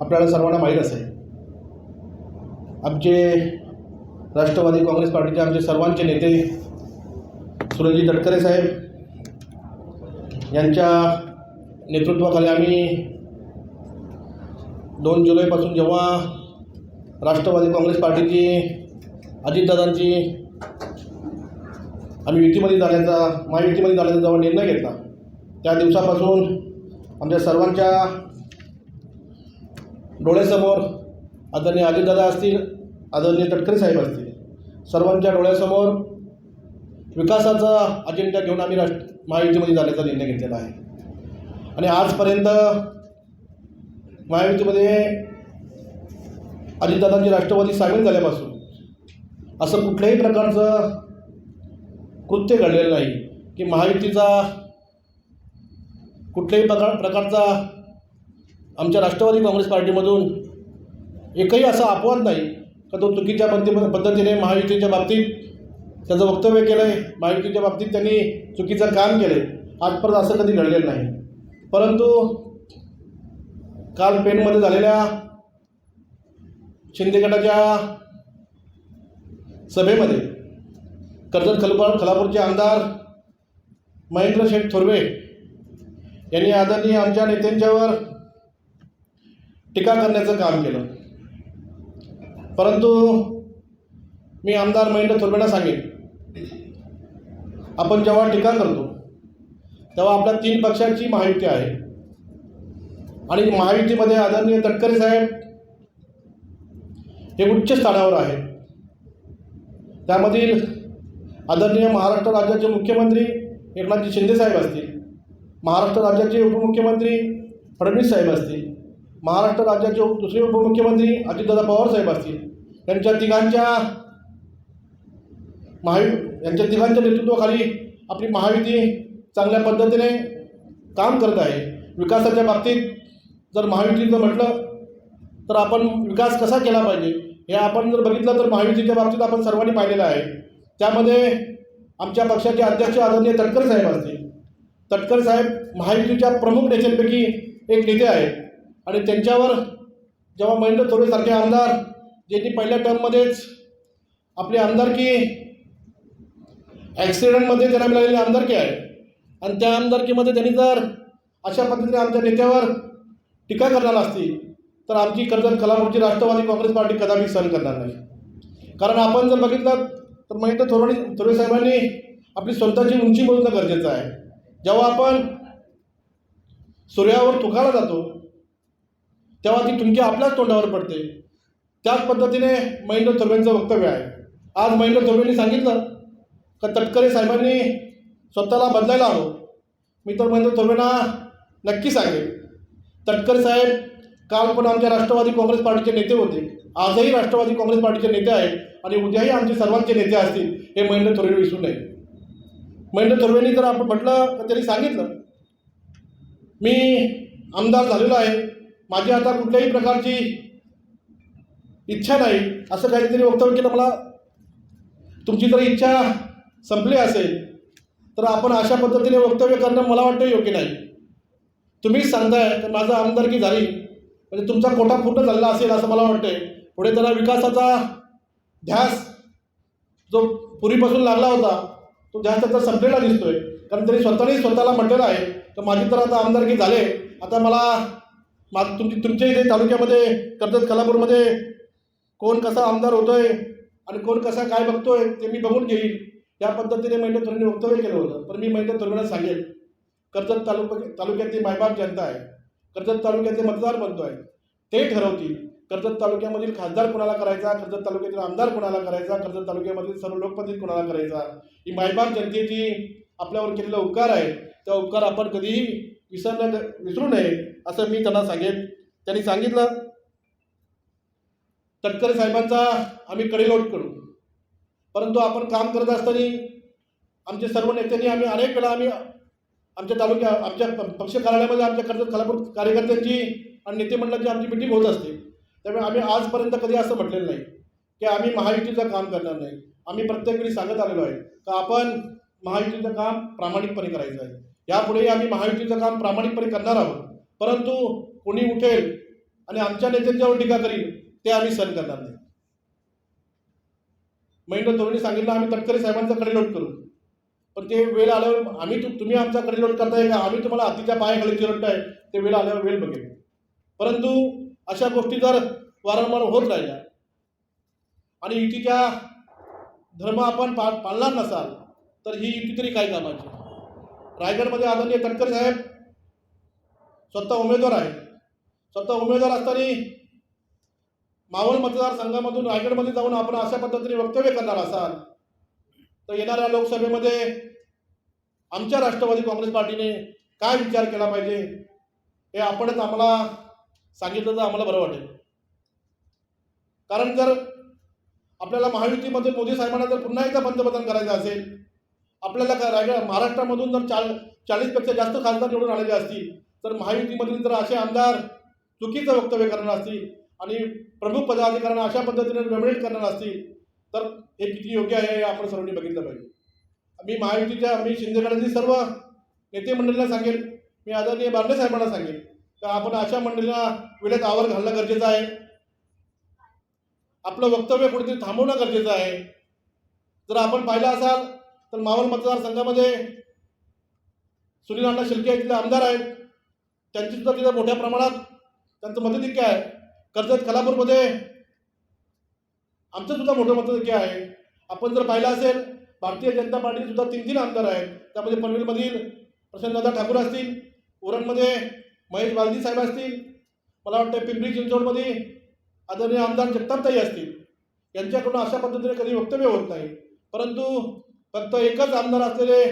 आपल्याला सर्वांना माहीत असेल. आमचे राष्ट्रवादी काँग्रेस पार्टीचे आमचे सर्वांचे नेते सुरजी तटकरे साहेब यांच्या नेतृत्वाखाली आम्ही दोन जुलैपासून जेव्हा राष्ट्रवादी काँग्रेस पार्टीची अजितदादांची आम्ही युतीमध्ये जाण्याचा महायुतीमध्ये जाण्याचा जेव्हा निर्णय घेतला त्या दिवसापासून आमच्या सर्वांच्या डोळ्यासमोर आदरणीय अजितदादा असतील आदरणीय तटकरे साहेब असतील सर्वांच्या डोळ्यासमोर विकासाचा अजेंडा घेऊन आम्ही राष्ट्र महायुतीमध्ये जाण्याचा निर्णय घेतलेला आहे. आणि आजपर्यंत महायुतीमध्ये अजितदादांची राष्ट्रवादी सामील झाल्यापासून असं कुठल्याही प्रकारचं कृत्य घडलेलं नाही की महायुतीचा कुठल्याही प्रकार प्रकारचा आमच्या राष्ट्रवादी काँग्रेस पार्टीमधून एकही असा अपवाद नाही का तो चुकीच्या पद्धती पद्धतीने महायुतीच्या बाबतीत त्याचं वक्तव्य केलं आहे महायुतीच्या बाबतीत त्यांनी चुकीचं काम केलं आहे आजपर्यंत असं कधी घडलेलं नाही. परंतु काल पेणमध्ये झालेल्या शिंदे गटाच्या सभेमध्ये कर्जत खलपाळ खलापूरचे आमदार महेंद्र शेठ थोरवे यांनी आदरणीय आमच्या नेत्यांच्यावर टीका करण्याचं काम केलं. परंतु मी आमदार महेंद्र थोरवेंना सांगेन आपण जेव्हा टीका करतो तेव्हा आपल्या तीन पक्षांची महायुती आहे. आणि महायुतीमध्ये आदरणीय तटकरे साहेब हे उच्च स्थानावर आहेत. त्यामधील आदरणीय महाराष्ट्र राज्याचे मुख्यमंत्री एकनाथजी शिंदेसाहेब असतील महाराष्ट्र राज्याचे उपमुख्यमंत्री फडणवीस साहेब असतील महाराष्ट्र राज्याचे दुसरे उपमुख्यमंत्री अजितदादा पवार साहेब असतील. यांच्या तिघांच्या महायु यांच्या तिघांच्या नेतृत्वाखाली आपली महायुती चांगल्या पद्धतीने काम करत आहे. विकासाच्या बाबतीत जर महायुतीचं म्हटलं तर आपण विकास कसा केला पाहिजे? हे आपण जर बघितलं तर महायुतीच्या बाबतीत आपण सर्वांनी पाहिलेलं आहे. त्यामध्ये आमच्या पक्षाचे अध्यक्ष आदरणीय तटकर साहेब असतील. तटकर साहेब महायुतीच्या प्रमुख नेत्यांपैकी एक नेते आहेत. आणि त्यांच्यावर जेव्हा महेंद्र थोरेसारखे आमदार ज्यांनी पहिल्या टर्ममध्येच आपली आमदारकी ॲक्सिडेंटमध्ये त्यांना मिळालेली आमदारकी आहे आणि त्या आमदारकीमध्ये त्यांनी जर अशा पद्धतीने आमच्या नेत्यावर टीका करणार असती तर आमची कर्जत कलापूरची राष्ट्रवादी काँग्रेस पार्टी कदापि सहन करणार नाही. कारण आपण जर बघितलं तर महेंद्र थोरणी थोरे साहेबांनी आपली स्वतःची उंची मोजणं गरजेचं आहे. जेव्हा आपण सूर्यावर तुकाला जातो तेव्हा ती तुमकी आपल्याच तोंडावर पडते. त्याच पद्धतीने महेंद्र थोरवेंचं वक्तव्य आहे. आज महेंद्र थोरवेंनी सांगितलं का तटकरे साहेबांनी स्वतःला बदलायला हवं. मी तर महेंद्र थोरवेंना नक्की सांगेन. तटकरे साहेब काल पण आमच्या राष्ट्रवादी काँग्रेस पार्टीचे नेते होते. आजही राष्ट्रवादी काँग्रेस पार्टीचे नेते आहेत आणि उद्याही आमचे सर्वांचे नेते असतील हे महेंद्र थोरवे विसरू नये. महेंद्र थोरवेंनी जर आपण म्हटलं तर त्यांनी सांगितलं मी आमदार झालेलो आहे. माझी आता कुठल्याही प्रकारची इच्छा नाही असं काहीतरी वक्तव्य केलं मला. तुमची जर इच्छा संपली असेल तर आपण अशा पद्धतीने वक्तव्य करणं मला वाटतं योग्य नाही. तुम्हीच सांगताय तर माझं आमदारकी झाली म्हणजे तुमचा कोटा पूर्ण झालेला असेल असं मला वाटतंय. पुढे त्याला विकासाचा ध्यास जो पूर्वीपासून लागला होता तो ध्यास त्याचा संपलेला दिसतोय. कारण त्यांनी स्वतःने स्वतःला म्हटलेलं आहे तर माझी तर आता आमदारकी झाले. आता मला मा तुमची तुमच्या इथे तालुक्यामध्ये कर्जत कलापूरमध्ये कोण कसा आमदार होतोय आणि कोण कसा काय बघतोय ते मी बघून घेईल या पद्धतीने महेंद्र तरुणी वक्तव्य केलं होतं. पण मी महेंद्र थोरवेला सांगेल कर्जत तालुका तालुक्यातली मायबाप जनता आहे. कर्जत तालुक्याचे मतदार बनतो आहे. ते ठरवतील. कर्जत तालुक्यामधील खासदार कोणाला करायचा? कर्जत तालुक्यातील आमदार कोणाला करायचा? कर्जत तालुक्यामधील सर्व लोकप्रतिनिधी कोणाला करायचा? ही मायबाप जनतेची आपल्यावर केलेला उपकार आहे. त्या उपकार आपण कधीही विसरण्या विसरू नये. असं मी त्यांना सांगेन. त्यांनी सांगितलं तटकरे साहेबांचा आम्ही कडेलोट करू. परंतु आपण काम करत असताना आमचे सर्व नेत्यांनी आम्ही अनेक वेळा आम्ही आमच्या तालुक्या आमच्या पक्ष कार्यालयामध्ये आमच्या कर्ज कलापूर कार्यकर्त्यांची आणि नेतेमंडळाची आमची मिटिंग होत असते. त्यामुळे आम्ही आजपर्यंत कधी असं म्हटलेलं नाही की आम्ही महायुतीचं काम करणार नाही. आम्ही प्रत्येक वेळी सांगत आलेलो आहे का आपण महायुतीचं काम प्रामाणिकपणे करायचं आहे. यापुढेही आम्ही महायुतीचं काम प्रामाणिकपणे करणार आहोत. परंतु कोणी उठेल आणि आमच्या नेत्यांच्यावर टीका करील ते आम्ही सहन करणार नाही. महेंद्र तोरणे सांगितलं आम्ही तटकरे साहेबांचा कडेलोट करू. पण ते वेळ आल्यावर आम्ही तुम्ही आमचा कडेलोट करताय का? आम्ही तुम्हाला हातीच्या पायाखाली चिरडताय. ते वेळ आल्यावर वेळ बघेल. परंतु अशा गोष्टी जर वारंवार होत राहिल्या आणि युतीच्या धर्म आपण पा पाळणार नसाल तर ही युती तरी काय कामाची? रायगडमध्ये आदरणीय तटकरे साहेब स्वतः उमेदवार आहे. स्वतः उमेदवार असताना मावळ मतदारसंघामधून रायगडमध्ये जाऊन आपण अशा पद्धतीने वक्तव्य करणार असाल तर येणाऱ्या लोकसभेमध्ये आमच्या राष्ट्रवादी काँग्रेस पार्टीने काय विचार केला पाहिजे हे आपणच आम्हाला सांगितलं तर आम्हाला बरं वाटेल. कारण जर आपल्याला महायुतीमध्ये मोदी साहेबांना जर पुन्हा एकदा पंतप्रधान करायचं असेल आपल्याला काय रायगड महाराष्ट्रामधून जर चाळ चाळीसपेक्षा जास्त खासदार निवडून आलेले असतील तर महायुतीमधील जर असे आमदार चुकीचं वक्तव्य करणार असतील आणि प्रमुख पदाधिकाऱ्यांना अशा पद्धतीने नॉमिनेट करणार असतील तर हे किती योग्य आहे हे आपण सर्वांनी बघितलं पाहिजे. मी महायुतीच्या मी शिंदे सर्व नेते मंडळींना सांगेल मी आदरणीय बारणे साहेबांना सांगेल तर आपण अशा मंडळींना वेळेत आवर घालणं गरजेचं आहे. आपलं वक्तव्य कुठेतरी थांबवणं गरजेचं आहे. जर आपण पाहिलं असाल तर मावळ मतदारसंघामध्ये सुनील अण्णा शिर्के तिथले आमदार आहेत. त्यांची सुद्धा तिथं मोठ्या प्रमाणात त्यांचं मताधिक्य आहे. कर्जत खालापूरमध्ये आमचं सुद्धा मोठं मताधिक्य आहे. आपण जर पाहिलं असेल भारतीय जनता पार्टीचे सुद्धा तीन तीन आमदार आहेत. त्यामध्ये पनवेलमधील प्रसन्नदादा ठाकूर असतील उरणमध्ये महेश बालदी साहेब असतील मला वाटतं पिंपरी चिंचवडमध्ये आदरणीय आमदार जगतापताई असतील. यांच्याकडून अशा पद्धतीने कधी वक्तव्य होत नाही. परंतु फक्त एकच आमदार असलेले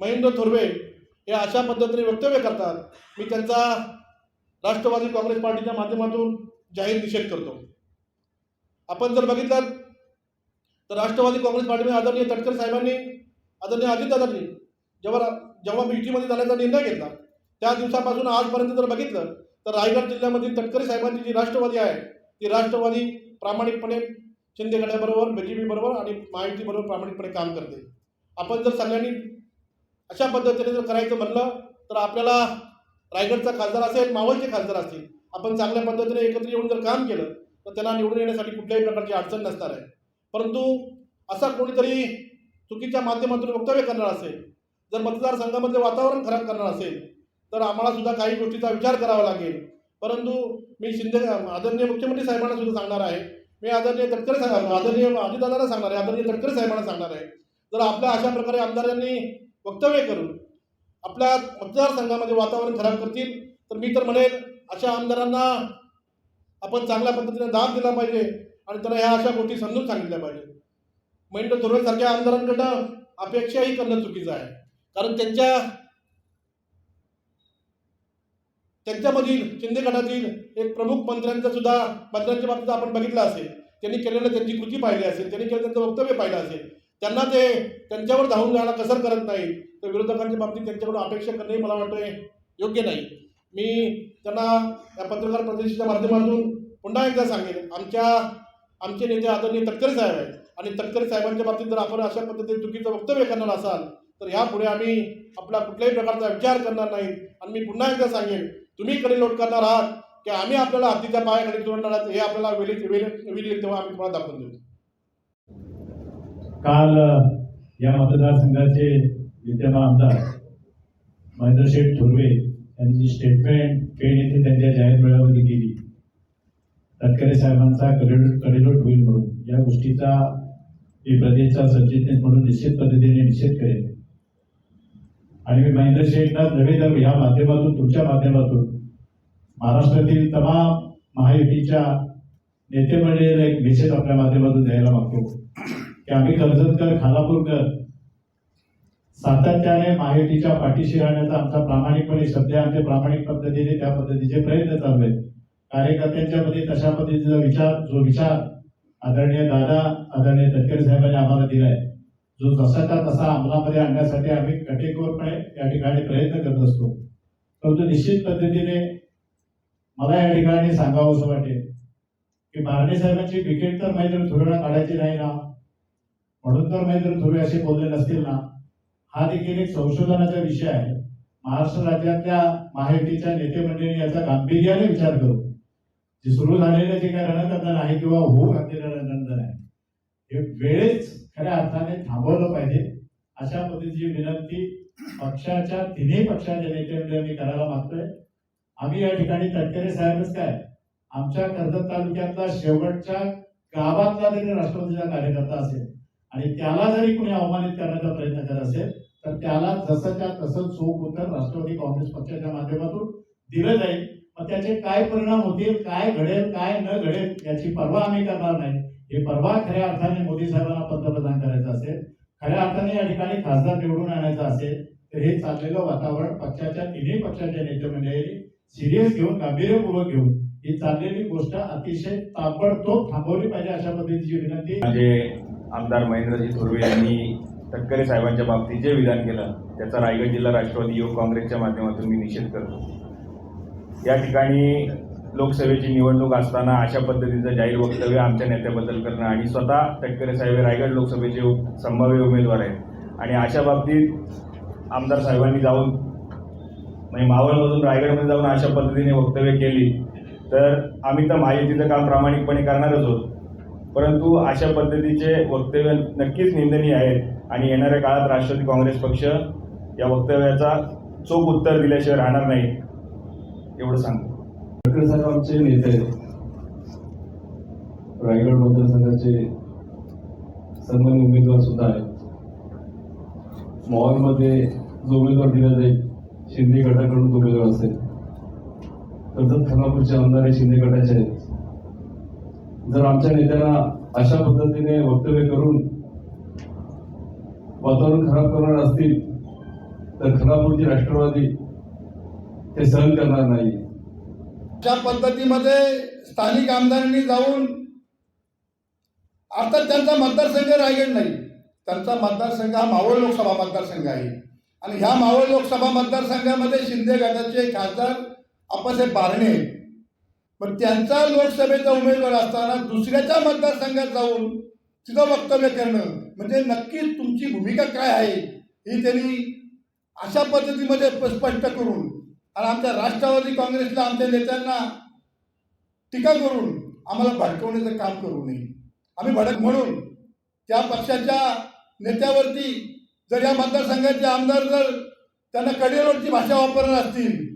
महेंद्र थोरवे हे अशा पद्धतीने वक्तव्य करतात. मी त्यांचा राष्ट्रवादी काँग्रेस पार्टीच्या माध्यमातून जाहीर निषेध करतो. आपण जर बघितलं तर राष्ट्रवादी काँग्रेस पार्टीने आदरणीय तटकर साहेबांनी आदरणीय अजितदादांनी जेव्हा जेव्हा युतीमध्ये जाण्याचा निर्णय घेतला त्या दिवसापासून आजपर्यंत जर बघितलं तर रायगड जिल्ह्यामधील तटकरे साहेबांची जी राष्ट्रवादी आहे ती राष्ट्रवादी प्रामाणिकपणे शिंदे गटाबरोबर बी बरोबर आणि महायुतीबरोबर प्रामाणिकपणे काम करते. आपण जर सगळ्यांनी अशा पद्धतीने जर करायचं म्हणलं तर आपल्याला रायगडचा खासदार असेल मावळचे खासदार असतील आपण चांगल्या पद्धतीने एकत्र येऊन जर काम केलं तर त्यांना निवडून येण्यासाठी कुठल्याही प्रकारची अडचण नसणार आहे. परंतु असा कोणीतरी चुकीच्या माध्यमातून वक्तव्य करणार असेल जर मतदारसंघामधले वातावरण खराब करणार असेल तर आम्हाला सुद्धा काही गोष्टीचा विचार करावा लागेल. परंतु मी शिंदे आदरणीय मुख्यमंत्री साहेबांना सुद्धा सांगणार आहे. मी आदरणीय तटकरे साहेब आदरणीय अजितदादांना सांगणार आहे आदरणीय तटकरे साहेबांना सांगणार आहे. जर आपल्या अशा प्रकारे आमदारांनी वक्तव्य करून आपल्या मतदारसंघामध्ये वातावरण खराब करतील तर मी तर म्हणेन अशा आमदारांना आपण चांगल्या पद्धतीने दाब दिला पाहिजे आणि त्यांना ह्या अशा गोष्टी समजून सांगितल्या पाहिजे. महेंद्र थोरवेसारख्या आमदारांकडनं अपेक्षाही करणं चुकीचं आहे. कारण त्यांच्या त्यांच्यामधील शिंदे गटातील एक प्रमुख मंत्र्यांचा सुद्धा मंत्र्यांच्या बाबतीत आपण बघितलं असेल. त्यांनी केलेलं त्यांची कृती पाहिली असेल त्यांनी केलं त्यांचं वक्तव्य पाहिलं असेल. त्यांना ते त्यांच्यावर धावून जायला कसर करत नाही तर विरोधकांच्या बाबतीत त्यांच्याकडून अपेक्षा करणंही मला वाटतं योग्य नाही. मी त्यांना या पत्रकार प्रदर्शनाच्या माध्यमातून पुन्हा एकदा सांगेन आमच्या आमचे नेते आदरणीय तटकरे साहेब आहेत. आणि तटकरे साहेबांच्या बाबतीत जर आपण अशा पद्धतीने चुकीचं वक्तव्य करणार असाल तर ह्यापुढे आम्ही आपला कुठल्याही प्रकारचा विचार करणार नाही आणि मी पुन्हा एकदा सांगेन तुम्ही कडे लोट करणार आहात की आम्ही आपल्याला हत्तीच्या पायाकडे जोडणार आहात हे आपल्याला वेळी वेळ वेळी तेव्हा आम्ही तुम्हाला दाखवून देऊ. काल या मतदारसंघाचे विद्यमान आमदार महेंद्रशेठ थोरवे यांनी जी स्टेटमेंट पेण येथे त्यांच्या जाहीर मेळाव्यामध्ये केली. तटकरे साहेबांचा कडेलोट कडेलोट होईल म्हणून या गोष्टीचा मी प्रदेशचा सरचिटणीस म्हणून निश्चित पद्धतीने निषेध करेन. आणि मी महेंद्र शेठला नव्हे तर या माध्यमातून तुमच्या माध्यमातून महाराष्ट्रातील तमाम महायुतीच्या नेते मंडळीला एक मेसेज आपल्या माध्यमातून द्यायला मागतो. की आम्ही कर्जतकर खालापूरकर सातत्याने माहितीच्या पाठीशी राहण्याचा आमचा प्रामाणिकपणे शब्द आमचे प्रामाणिक पद्धतीने त्या पद्धतीचे प्रयत्न चालू आहेत. कार्यकर्त्यांच्या मध्ये तशा पद्धतीचा विचार जो विचार आदरणीय दादा आदरणीय तटकरे साहेबांनी आम्हाला दिलाय जो जसाचा तसा अंमलामध्ये आणण्यासाठी आम्ही कटेकोरपणे या ठिकाणी प्रयत्न करत असतो. परंतु निश्चित पद्धतीने मला या ठिकाणी सांगावं असं वाटेल की बारणे साहेबांची विकेट तर माहिती थोडं काढायची नाही ना. म्हणून तर म्हणजे थोडे असे बोलले नसतील ना. हा देखील एक संशोधनाचा विषय आहे. महाराष्ट्र राज्यातल्या महायुतीच्या नेते मंडळींनी याचा गांभीर्याने विचार करू जे सुरू झालेलं जे काही रणतंत्र आहे किंवा होऊ घातलेलं रणतंत्र आहे हे वेळेच खऱ्या अर्थाने थांबवलं पाहिजे. अशा पद्धतीची विनंती पक्षाच्या तिन्ही पक्षाच्या नेते मी करायला मागतोय. आम्ही या ठिकाणी तटकरे साहेबच काय? आमच्या कर्जत तालुक्यातला शेवटच्या गावातला जरी राष्ट्रवादीचा कार्यकर्ता असेल. आणि त्याला जरी कुणी अवमानित करण्याचा प्रयत्न करत असेल तर त्याला जसंच्या तसं चोख उत्तर राष्ट्रवादी काँग्रेस पक्षाच्या माध्यमातून दिलं जाईल. मग त्याचे काय परिणाम होतील काय घडेल काय न घडेल याची पर्वा आम्ही करणार नाही. हे पर्वा खऱ्या अर्थाने मोदी साहेबांना पंतप्रधान करायचं असेल खऱ्या अर्थाने या ठिकाणी खासदार निवडून आणायचं असेल तर हे चाललेलं वातावरण पक्षाच्या तिन्ही पक्षाच्या नेतेमंडळी सिरियस घेऊन गांभीर्यपूर्वक घेऊन ही चाललेली गोष्ट अतिशय ताबडतोब थांबवली पाहिजे अशा पद्धतीची विनंती. म्हणजे आमदार महेंद्रजी थोरवे यांनी तटकरे साहेबांच्या बाबतीत जे विधान केलं त्याचा रायगड जिल्हा राष्ट्रवादी युवक काँग्रेसच्या माध्यमातून मी निषेध करतो. या ठिकाणी लोकसभेची निवडणूक असताना अशा पद्धतीचं जाहीर वक्तव्य आमच्या नेत्याबद्दल करणं आणि स्वतः तटकरे साहेब हे रायगड लोकसभेचे संभाव्य उमेदवार आहेत. आणि अशा बाबतीत आमदार साहेबांनी जाऊन म्हणजे मावळमधून रायगडमध्ये जाऊन अशा पद्धतीने वक्तव्य केली तर आम्ही तर महायुतीचं काम प्रामाणिकपणे करणारच आहोत. परंतु अशा पद्धतीचे वक्तव्य नक्कीच निंदनीय आहेत आणि येणाऱ्या काळात राष्ट्रवादी काँग्रेस पक्ष या वक्तव्याचा चोख उत्तर दिल्याशिवाय राहणार नाही एवढं सांगतो. ठाकरे साहेब आमचे नेते रायगड मतदारसंघाचे सन्मान्य उमेदवार सुद्धा आहेत. मॉलमध्ये जो उमेदवार दिला जाईल शिंदे गटाकडून उमेदवार असेल. कर्जत खानापूरचे आमदार हे शिंदे गटाचे आहेत. जर आमच्या नेत्यांना अशा पद्धतीने वक्तव्य करून वातावरण खराब करणार असतील तर खराबूरची राष्ट्रवादी ते सहन करणार नाही. अशा पद्धतीमध्ये स्थानिक आमदारांनी जाऊन अर्थात त्यांचा मतदारसंघ रायगड नाही. त्यांचा मतदारसंघ हा मावळ लोकसभा मतदारसंघ आहे. आणि ह्या मावळ लोकसभा मतदारसंघामध्ये शिंदे गटाचे खासदार आप्पासाहेब बारणे पण त्यांचा लोकसभेचा उमेदवार असताना दुसऱ्याच्या मतदारसंघात जाऊन तिथं वक्तव्य करणं म्हणजे नक्कीच तुमची भूमिका काय आहे ही त्यांनी अशा पद्धतीमध्ये स्पष्ट करून आणि आमच्या राष्ट्रवादी काँग्रेसला आमच्या नेत्यांना टीका करून आम्हाला भडकवण्याचं काम करू नये. आम्ही भडक म्हणून त्या पक्षाच्या नेत्यावरती जर या मतदारसंघाचे आमदार जर त्यांना कडेरोडची भाषा वापरणार असतील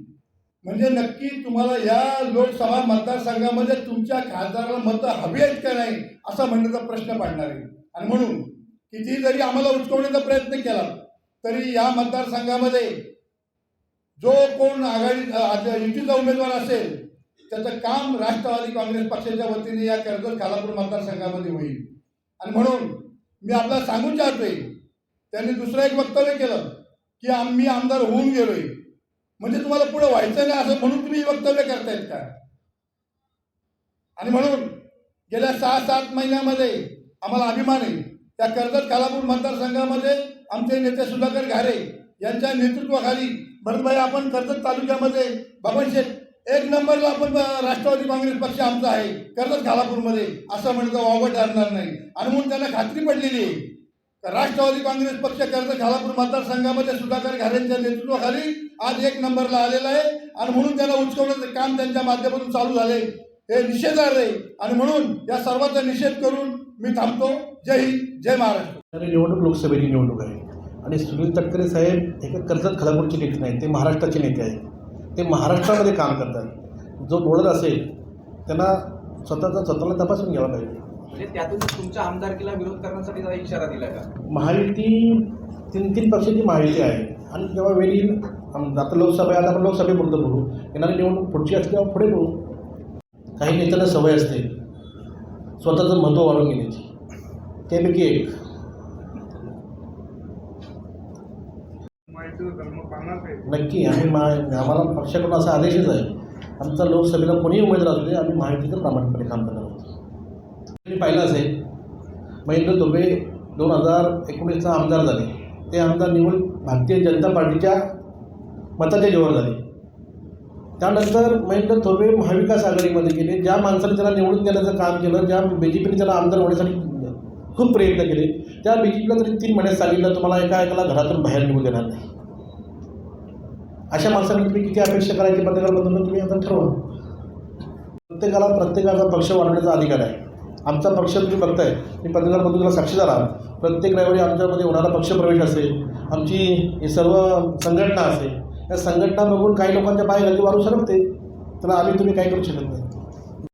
म्हणजे नक्की तुम्हाला या लोकसभा मतदारसंघामध्ये तुमच्या खासदाराला मतं हवी आहेत का नाही असा म्हणण्याचा प्रश्न पाडणार आहे. आणि म्हणून किती जरी आम्हाला उचकवण्याचा प्रयत्न केला तरी या मतदारसंघामध्ये जो कोण आघाडी आज युतीचा उमेदवार असेल त्याचं काम राष्ट्रवादी काँग्रेस पक्षाच्या वतीने या कर्जत खालापूर मतदारसंघामध्ये होईल. आणि म्हणून मी आपल्याला सांगू चाहतोय त्यांनी दुसरं एक वक्तव्य केलं की आम्ही आमदार होऊन गेलोय. म्हणजे तुम्हाला पुढे व्हायचं नाही असं म्हणून तुम्ही वक्तव्य करतायत का? आणि म्हणून गेल्या सहा सात महिन्यामध्ये आम्हाला अभिमान आहे. त्या कर्जत खालापूर मतदारसंघामध्ये आमचे नेते सुधाकर घारे यांच्या नेतृत्वाखाली भरतभाई आपण कर्जत तालुक्यामध्ये बाबन शेठ एक नंबरला आपण राष्ट्रवादी काँग्रेस पक्ष आमचा आहे कर्जत खालापूरमध्ये असं म्हणतो वावं ठरणार नाही. आणि म्हणून त्यांना खात्री पडलेली आहे. राष्ट्रवादी काँग्रेस पक्ष कर्ज खालापूर मतदारसंघामध्ये सुधाकर घारेंच्या नेतृत्वाखाली आज एक नंबरला आलेला आहे. आणि म्हणून त्याला उचकवण्याचं काम त्यांच्या माध्यमातून चालू झाले हे निषेधार्ह आहे. आणि म्हणून या सर्वांचा निषेध करून मी थांबतो. जय हिंद जय महाराष्ट्र. निवडणूक लोकसभेची निवडणूक आहे. आणि सुनील तटकरे साहेब हे कर्जत खालापूरचे नेते नाही ते महाराष्ट्राचे नेते आहेत. ते महाराष्ट्रामध्ये काम करतात जो बोलत असेल त्यांना स्वतःचा स्वतःला तपासून घ्यावा पाहिजे. म्हणजे त्यातून तुमच्या आमदारकीला विरोध करण्यासाठी जरा इशारा दिला का? महायुती तीन तीन पक्षाची महायुती आहे. आणि जेव्हा वेळ येईल आम- आता लोकसभा आहे, आता आपण लोकसभेपुरतं बोलू. येणारी निवडणूक पुढची असते तेव्हा पुढे बोलू. काही नेत्यांना सवय असते स्वतःचं महत्त्व वाढवून घेण्याची. त्यापैकी एक. नक्की आम्ही मा आम्हाला पक्षाकडून असा आदेशच आहे. आमचा लोकसभेला कोणीही उमेदवार असू दे आम्ही महायुतीचं प्रामाणिकपणे काम करणार आहोत. तुम्ही पाहिलं असेल महेंद्र धुर्वे दोन हजार एकोणीसचा आमदार झाले. ते आमदार निवड भारतीय जनता पार्टीच्या मताच्या जोर झाले. त्यानंतर महेंद्र थोरवे महाविकास आघाडीमध्ये गेले. ज्या माणसाने त्याला निवडून देण्याचं काम केलं ज्या बी जे पीने त्याला आमदार होण्यासाठी खूप प्रयत्न केले त्या बी जे पीला तरी तीन महिन्यात सांगितलं तुम्हाला एका एकाला घरातून बाहेर निघू देणार नाही. अशा माणसाकडे तुम्ही किती अपेक्षा करायची? पत्रकारांमधून तुम्ही आता ठरवा. प्रत्येकाला प्रत्येकाचा पक्ष वाढवण्याचा अधिकार आहे. आमचा पक्ष तुम्ही बघताय. मी पत्रकार बंधूला साक्षीदार आहात प्रत्येक रविवारी आमच्यामध्ये होणारा पक्षप्रवेश असेल आमची हे सर्व संघटना असेल या संघटना बघून काही लोकांच्या पाय गती वारू सरकते त्याला आम्ही तुम्ही काही करू शकत नाही.